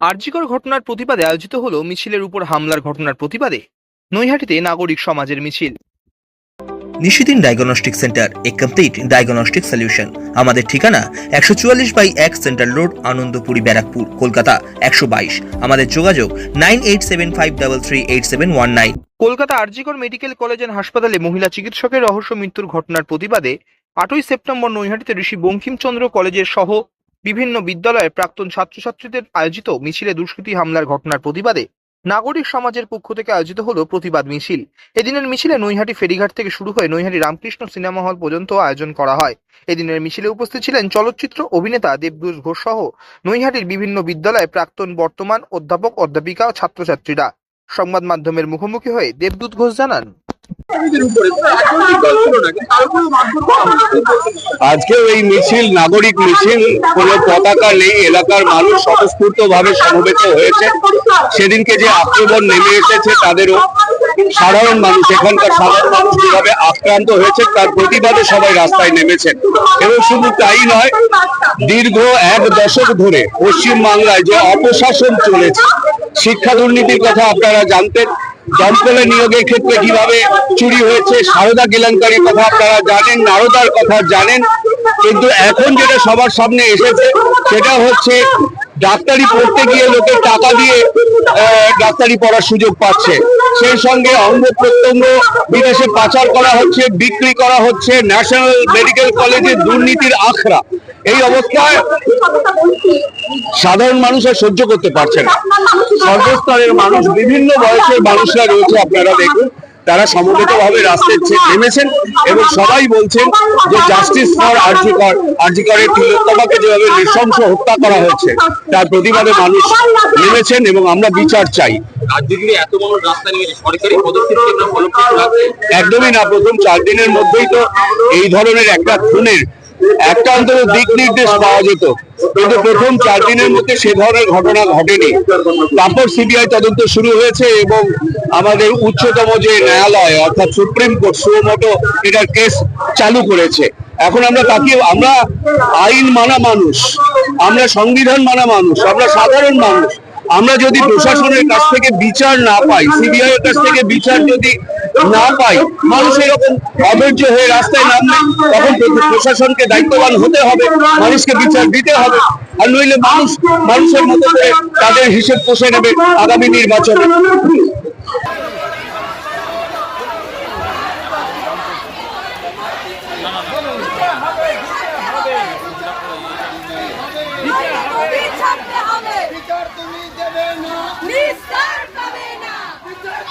আরজিকর ঘটনার প্রতিবাদে আয়োজিত হলো মিছিলের উপর হামলার ঘটনার প্রতিবাদে নৈহাটিতে নাগরিক সমাজের মিছিল। নিশিদিন ডায়াগনস্টিক সেন্টার এ কমপ্লিট ডায়াগনস্টিক সলিউশন। আমাদের ঠিকানা একশো চুয়াল্লিশ বাই এক সেন্ট্রাল রোড আনন্দপুরি ব্যারাকপুর কলকাতা একশো বাইশ। আমাদের যোগাযোগ nine eight seven five double three eight seven one nine. Kolkata RG Kar medical college and হাসপাতালে মহিলা চিকিৎসকের রহস্য মৃত্যুর ঘটনার প্রতিবাদে আটই সেপ্টেম্বর নৈহাটিতে ঋষি বঙ্কিমচন্দ্র কলেজের সহ বিভিন্ন বিদ্যালয়ের প্রাক্তন ছাত্রছাত্রীদের আয়োজিত মিছিলে দুষ্কৃতী হামলার ঘটনার প্রতিবাদে নাগরিক সমাজের পক্ষ থেকে আয়োজিত হলো প্রতিবাদ মিছিল। এদিনের মিছিলে নৈহাটি ফেরিঘাট থেকে শুরু হয়ে নৈহাটি রামকৃষ্ণ সিনেমা হল পর্যন্ত আয়োজন করা হয়। এদিনের মিছিলে উপস্থিত ছিলেন চলচ্চিত্র অভিনেতা দেবদূষ ঘোষ সহ নৈহাটির বিভিন্ন বিদ্যালয়ে প্রাক্তন বর্তমান অধ্যাপক, অধ্যাপিকা ও ছাত্রছাত্রীরা। সংবাদ মাধ্যমের মুখোমুখি হয়ে দেবদূত ঘোষ জানান আজকে এই মিছিল, নাগরিক মিছিল কোনো পতাকা নেই, এলাকার মানুষ স্বতঃস্ফূর্ত ভাবে সমবেত হয়েছে। সেদিনকে যে আক্রমণ নেমে এসেছে, তাদেরও সাধারণ মানুষ, এখানকার সাধারণ মানুষ যেভাবে আক্রান্ত হয়েছে, তার প্রতিবাদে সবাই রাস্তায় নেমেছেন। এবং শুধু তাই নয়, দীর্ঘ এক দশক ধরে পশ্চিম বাংলায় যে অপশাসন চলেছে, শিক্ষা দুর্নীতির কথা আপনারা জানতেন দমকলে নিয়োগের ক্ষেত্রে কীভাবে চুরি হয়েছে, সারদা কেলেঙ্কারির কথা আপনারা জানেন, নারদার কথা জানেন, কিন্তু এখন যেটা সবার সামনে এসেছে, সেটা হচ্ছে ডাক্তারি পড়তে গিয়ে লোকের টাকা দিয়ে ডাক্তারি পড়ার সুযোগ পাচ্ছে। সেই সঙ্গে অঙ্গ প্রত্যঙ্গ বিদেশে পাচার করা হচ্ছে, বিক্রি করা হচ্ছে, ন্যাশনাল মেডিকেল কলেজে দুর্নীতির আখড়া। এই অবস্থায় সাধারণ মানুষ আর সহ্য করতে পারছে না। সর্বস্তরের মানুষ বিভিন্ন বয়সের মানুষরা রয়েছে আপনারা দেখুন। তারা সমবেত ভাবে রাস্তায় নেমেছেন এবং সবাই বলছেন যে জাস্টিস ফর আরজিকর আরজিকরের তিলোত্তমাকে যেভাবে নৃশংস হত্যা করা হয়েছে তার প্রতিবাদে মানুষ নেমেছেন এবং আমরা বিচার চাই। একদমই না প্রথম চার দিনের মধ্যেই তো এই ধরনের একটা খুনের একটা অন্তত দিক নির্দেশ পাওয়া যেত, কিন্তু প্রথম চার দিনের মধ্যে সে ধরনের ঘটনা ঘটেনি। তারপর সিবিআই তদন্ত শুরু হয়েছে এবং আমাদের উচ্চতম যে ন্যায়ালয়, অর্থাৎ সুপ্রিম কোর্ট এটার কেস চালু করেছে। এখন আমরা তাকিয়ে, আমরা আইন মানা মানুষ, আমরা সংবিধান মানা মানুষ, আমরা সাধারণ মানুষ। আমরা যদি প্রশাসনের কাছ থেকে বিচার না পাই সিবিআই এর কাছ থেকে বিচার যদি না পাই মানুষ এরকম অবৈধ হয়ে রাস্তায় নামবে তখন প্রশাসনকে দায়িত্ববান হতে হবে, মানুষকে বিচার দিতে হবে, আর নইলে মানুষ মানুষের মতো করে তাদের হিসেব কষে নেবে আগামী নির্বাচনে। তুমি ছাড়তে হবে বিচার তুমি দেবে না নিস্তার পাবে না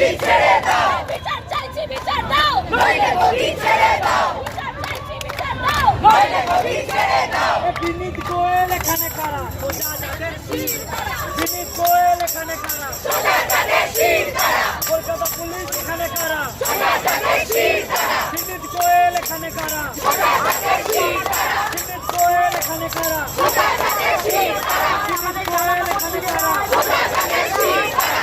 গদি ছেড়ে দাও। বিচার চাইছি বিচার দাও। নইলে গদি ছেড়ে দাও। বিচার চাইছি বিচার দাও। নইলে গদি ছেড়ে দাও। বিনীত গোয়েল এখানে কারা? সোজা যাদের শির বিনীত গোয়েল এখানে কারা? সোজা জানে শির তারা। কলকাতা পুলিশ এখানে কারা? সোজা জানে শির তারা। বিনীত গোয়েল এখানে কারা? সোজা জানে শির তারা। বিনীত গোয়েল এখানে কারা? সোজা জানে শির তারা। বিনীত গোয়েল এখানে কারা? সোজা জানে শির তারা।